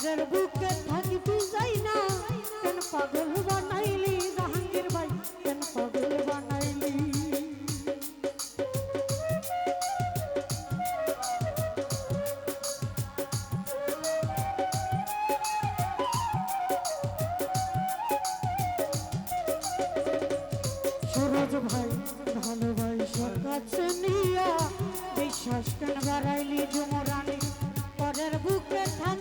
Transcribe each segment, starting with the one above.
পরের বুকে থাকিবি যাই না। কেন পাগল বানাইলি জাহাঙ্গীর ভাই? কেন পাগল বানাইলি? ভাই নিয়া, বিশ্বাস কেন বাড়াইলি জমরানি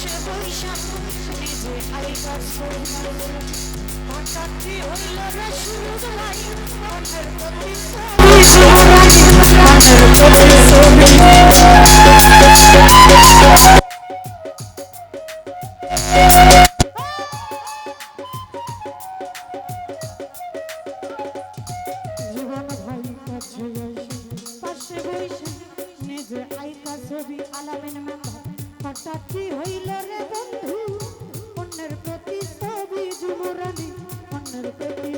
না কেন পাগল বানাইলি আমার কেন পাগল বানাইলি আরে হঠাৎ কি হইল রে বন্ধু অন্যের প্রতি ছবি যুবরানী অন্যের প্রতি